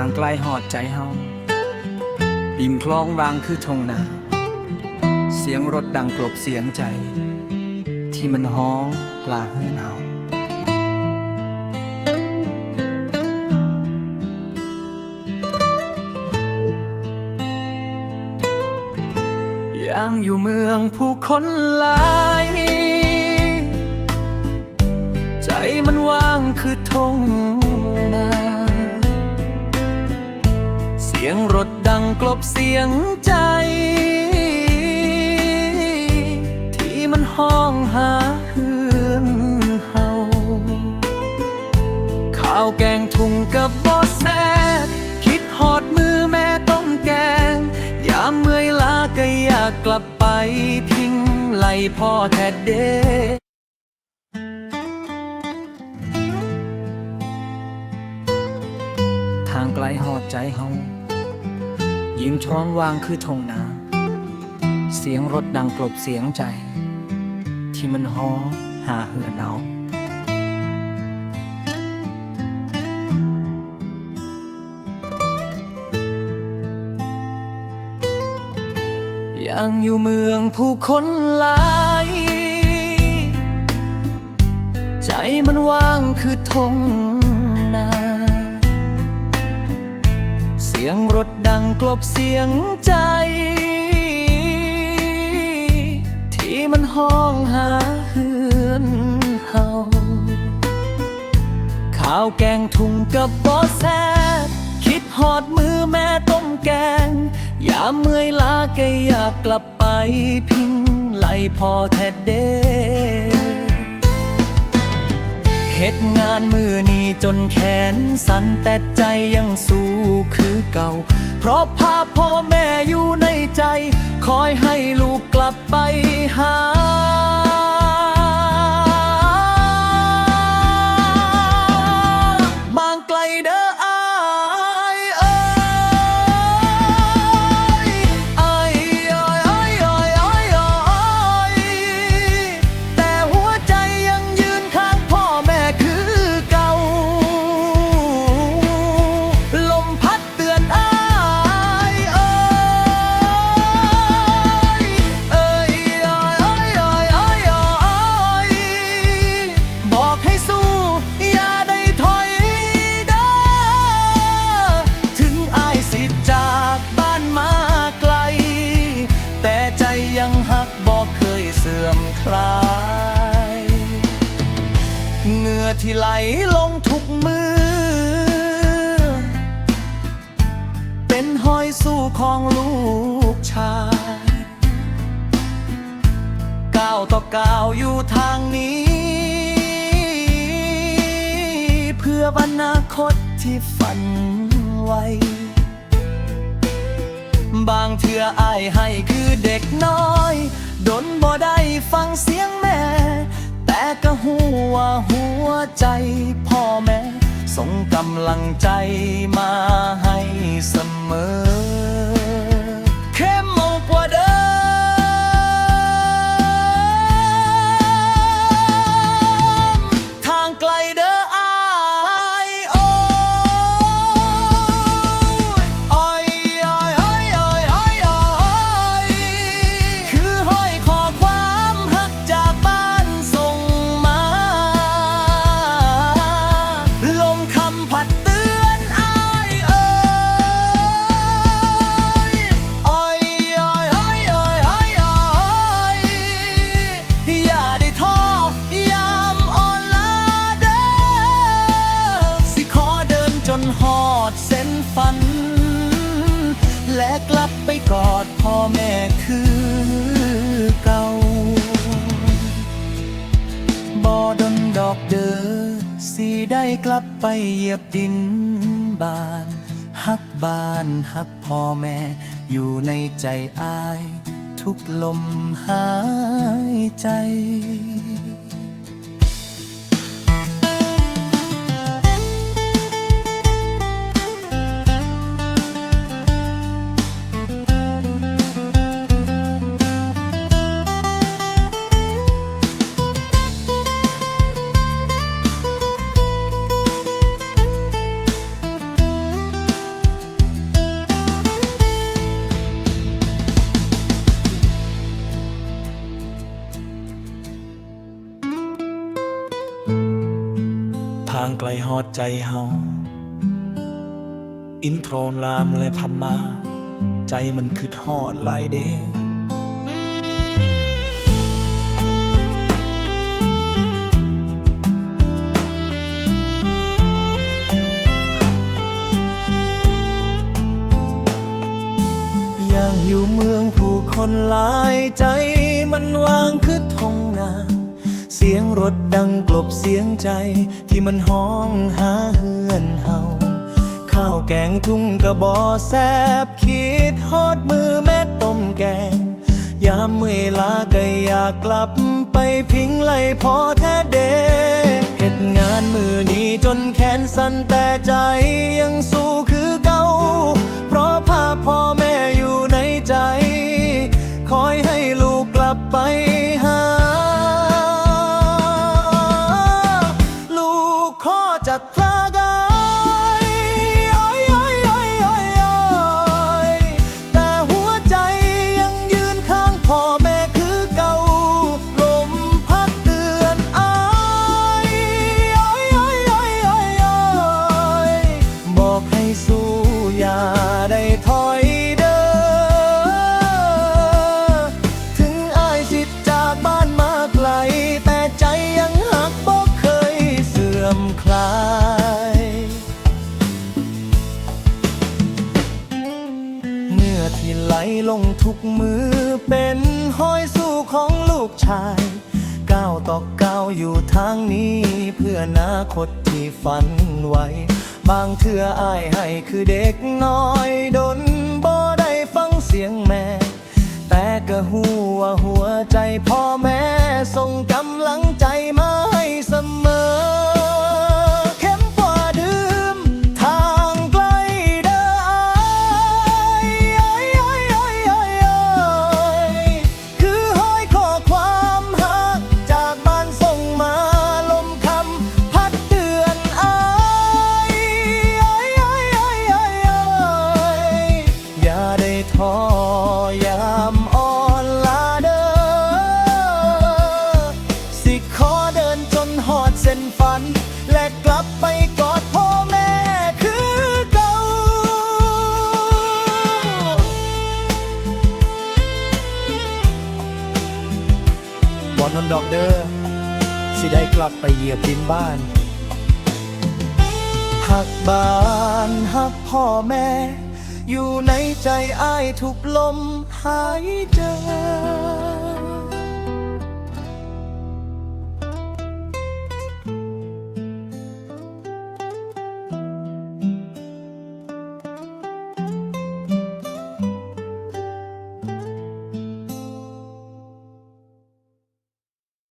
างไกลหอดใจเฮาริมคลองรางคือทงนา เสียงรถดังกลบเสียงใจ ที่มันฮ้องลาเฮือนเฮายังอยู่เมืองผู้คนหลาย ใจมันว่างคือทงนา สียงรถดังกลบเสียงใจ ที่มันห้องหาเฮือนเฮาข้าวแกงทุงกับบอแซดคิดหอดมือแม่ต้มแกง ยามเมื่อยล้าก็อยากกลับไปพิงไหลพ่อแท้เด้ทางไกลหอดใจเฮา ยิ้มช้องวางคือทงนา เสียงรถดังกลบเสียงใจ ที่มันฮ้อหาเหือนเอายังอยู่เมืองผู้คนหลาย ใจมันว่างคือทง สียงรถดังกลบเสียงใจ ที่มันห้องหาเฮือนเฮาข้าวแกงทุงกับบอแซดคิดหอดมือแม่ต้มแกง อย่าเมื่อยล้าก็อยากกลับไปพิงไหลพอแท้เด้ เฮ็ดงานมือนี้จนแขนสั่นแต่ใจยังสู้คือเก่า เพราะภาพพ่อแม่อยู่ในใจ คอยให้ลูกกลับไปหา ที่ไหลลงทุกมือ เป็นหอยสู้ของลูกชายก้าวต่อก้าวอยู่ทางนี้ เพื่ออนาคตที่ฝันไว้ บางเทื่ออายให้คือเด็กน้อย ดนบ่ได้ฟังเสียงแม่ วาหัวใจพ่อแม่ส่งกำลังใจมาให้เสมอ เข้มมกว่าเดิ บ่ดนดอกเด้อสีได้กลับไปเหยียบดินบาน ฮักบ้านฮักพ่อแม่ อยู่ในใจอาย ทุกลมหายใจ อดใจเฮา อินโทรลามและพันมา ใจมันคือฮอดลายเด้ยังอยู่เมืองผู้คนหลายใจมันวางคือทงนา สียงรถดังกลบเสียงใจที่มันห้องหาเฮือนเฮาข้าวแกงทุ่งกระบอแซบคิดฮอดมือแม่ต้มแกง ยามเวลาก็อยากกลับไปพิงไหลพอแท้เดเหตุงานมือนี้จนแขนสั่นแต่ใจยังสู้คือ ที่ไหลลงทุกมือเป็นห้อยสู้ของลูกชายก้าวต่อก้าวอยู่ทางนี้ เพื่อนาคตที่ฝันไว้ บางเทื่ออายให้คือเด็กน้อยดนบ่ได้ฟังเสียงแม่ แต่ก็หัวาหัวใจพ่อแม่ส่ง บอนนอนดอกเด้อสิได้กลับไปเหยียบดินบ้านหักบ้านหักพ่อแม่ อยู่ในใจอ้ายทุกลมหายใจ